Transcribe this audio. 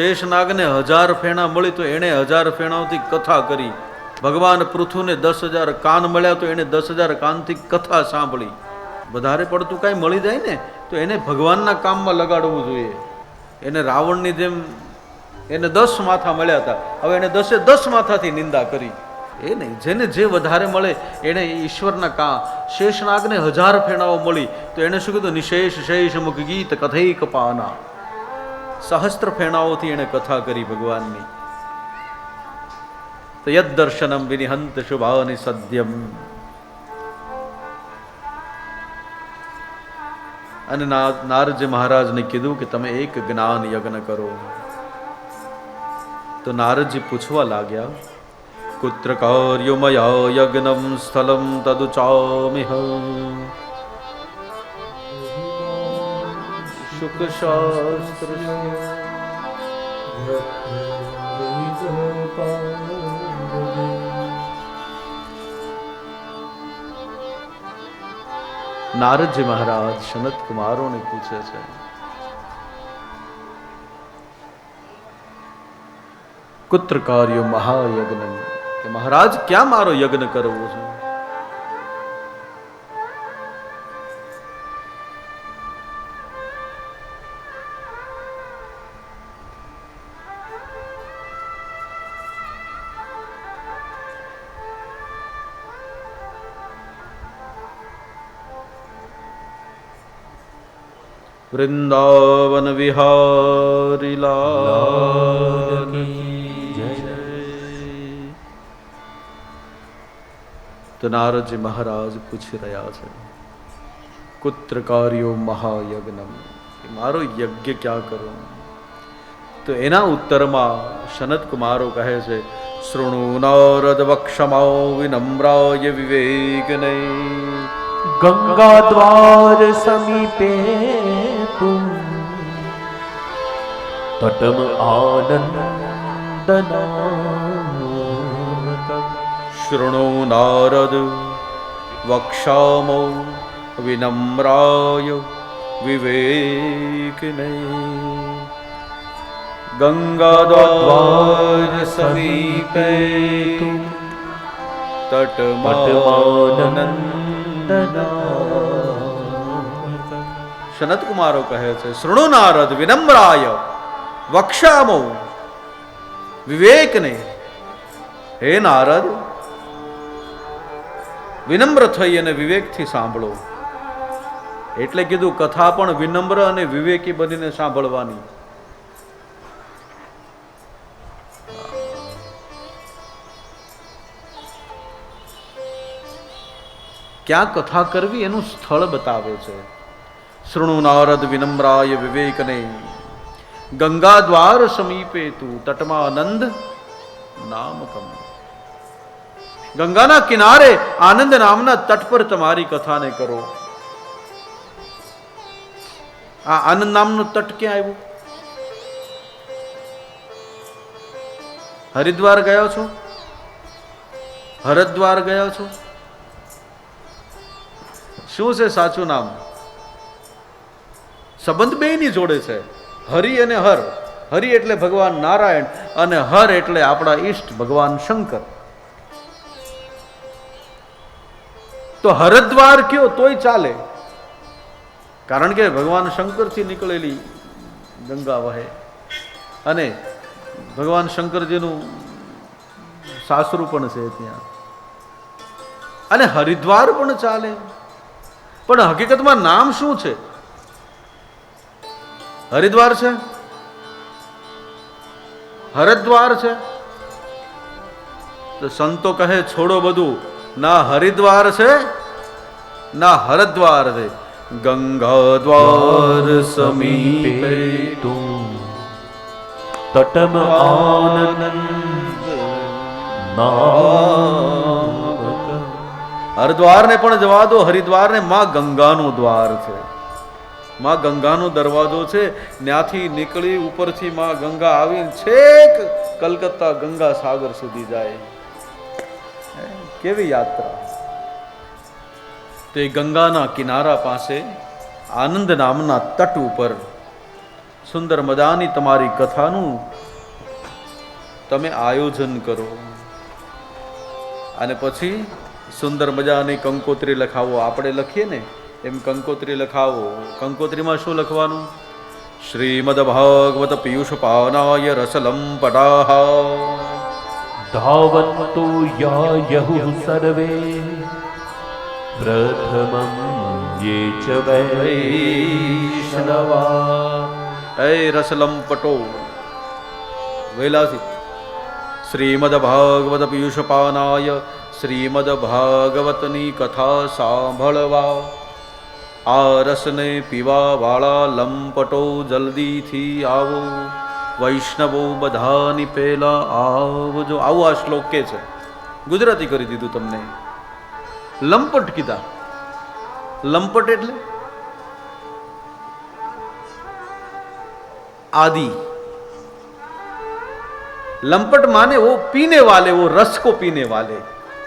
શેષનાગને હજાર ફેણા મળી તો એણે હજાર ફેણાઓથી કથા કરી. ભગવાન પૃથુને દસ હજાર કાન મળ્યા તો એણે દસ હજાર કાનથી કથા સાંભળી. વધારે પડતું કાંઈ મળી જાય ને, તો એને ભગવાનના કામમાં લગાડવું જોઈએ. એને રાવણની જેમ એને દસ માથા મળ્યા હતા. હવે એને દસે દસ માથાથી નિંદા કરી. એ નહીં, જેને જે વધારે મળે એણે ઈશ્વરના કા, શેષનાગને હજાર ફેણાઓ મળી. તો એણે શું કીધું? નિશેષ શેષ મુખ ગીત કથૈક પાના. સહસ્ત્ર ફેણાઓથી એણે કથા કરી ભગવાનની. દર્શનમ વિનિહંત શુભાવની સદ્યમ. અને ના- નારદજી મહારાજને કીધું કે તમે એક જ્ઞાન યજ્ઞ કરો. તો નારદજી પૂછવા લાગ્યા, કુત્ર કાર્યમયા યજ્ઞમ સ્થલમ તદુચામિહ? નારદજી મહારાજ સનત કુમારોને પૂછે છે કુત્ર કાર્યો મહાયજ્ઞ, કે મહારાજ, ક્યાં મારો યજ્ઞ કરવો છે? વૃંદાવન વિહારી લાલ. તો નારદજી મહારાજ પૂછી રહ્યા છે કુત્ર કાર્યો મહાયજ્ઞમ મારો યજ્ઞ ક્યાં કરું? તો એના ઉત્તરમાં સનત કુમારો કહે છે શૃણુ નારદ વક્ષમા વિનમ્રાય વિવેક ગંગા દ્વાર સમીપે તટમ આનંદ શૃણુ નારદ વક્ષામો વિનમ્રાય વિવેકને ગંગાદ્વાર સમીપે તટમાનંદ સનત કુમારો કહે છે શૃણુ નારદ વિનમ્રાય વક્ષામો. વિવેકને, હે નારદ, વિનમ્ર થઈ અને વિવેકથી સાંભળો. એટલે કીધું, કથા પણ વિનમ્ર અને વિવેકી બનીને સાંભળવાની. ક્યાં કથા કરવી એનું સ્થળ બતાવે છે. શૃણુ નારદ વિનમ્રાય વિવેકને ગંગા દ્વાર સમીપે તું તટમાં આનંદ નામકમ. ગંગાના કિનારે આનંદ નામના તટ પર તમારી કથાને કરો. આ આનંદ નામનું તટ ક્યાં આવ્યું? હરિદ્વાર ગયો છો? હરદ્વાર ગયો છો? શું છે સાચું નામ? સંબંધ બેયની જોડે છે. હરિ અને હર. હરિ એટલે ભગવાન નારાયણ અને હર એટલે આપણા ઈષ્ટ ભગવાન શંકર. તો હરદ્વાર કયો તોય ચાલે. કારણ કે ભગવાન શંકરથી નીકળેલી ગંગા વહે. અને ભગવાન શંકરજીનું સાસરું પણ છે ત્યાં. અને હરિદ્વાર પણ ચાલે. પણ હકીકતમાં નામ શું છે? હરિદ્વાર છે? હરિદ્વાર છે? તો સંતો કહે, છોડો બધું. ના હરિદ્વાર છે, ના હરદ્વાર છે. ગંગા દ્વાર સમીપે તટમ આનંદ હરદ્વારને પણ જવા દો. હરિદ્વારને માં ગંગાનું દ્વાર છે. માં ગંગાનો દરવાજો છે ત્યાંથી નીકળી ઉપરથી માં ગંગા આવીને છેક કલકત્તા ગંગા સાગર સુધી જાય. કેવી યાત્રા. તે ગંગાના કિનારા પાસે આનંદ નામના તટ ઉપર સુંદર મજાની તમારી કથાનું તમે આયોજન કરો. અને પછી સુંદર મજાની કંકોત્રી લખાવો આપણે લખીએ ને? એમ કંકોત્રી લખાવો. કંકોત્રીમાં શું લખવાનું? શ્રીમદ ભાગવત પિયુષ પાવનાય રસલમ પટાહા ધાવંતુ યહુ સર્વે. પ્રથમમ યે ચ વૈષ્ણવા. એ રસલમ પટો વૈલાસી. પાવનાય શ્રીમદ ભાગવતની કથા સાંભળવા. આ રસને પીવા વાળા લંપટો જલ્દીથી આવો વૈષ્ણવો બધાની પહેલા આવજો આવું આ શ્લોક કે છે ગુજરાતી કરી દીધું તમને લંપટ કીધા લંપટ એટલે आदि लंपट माने वो पीने वाले वो रस को पीने वाले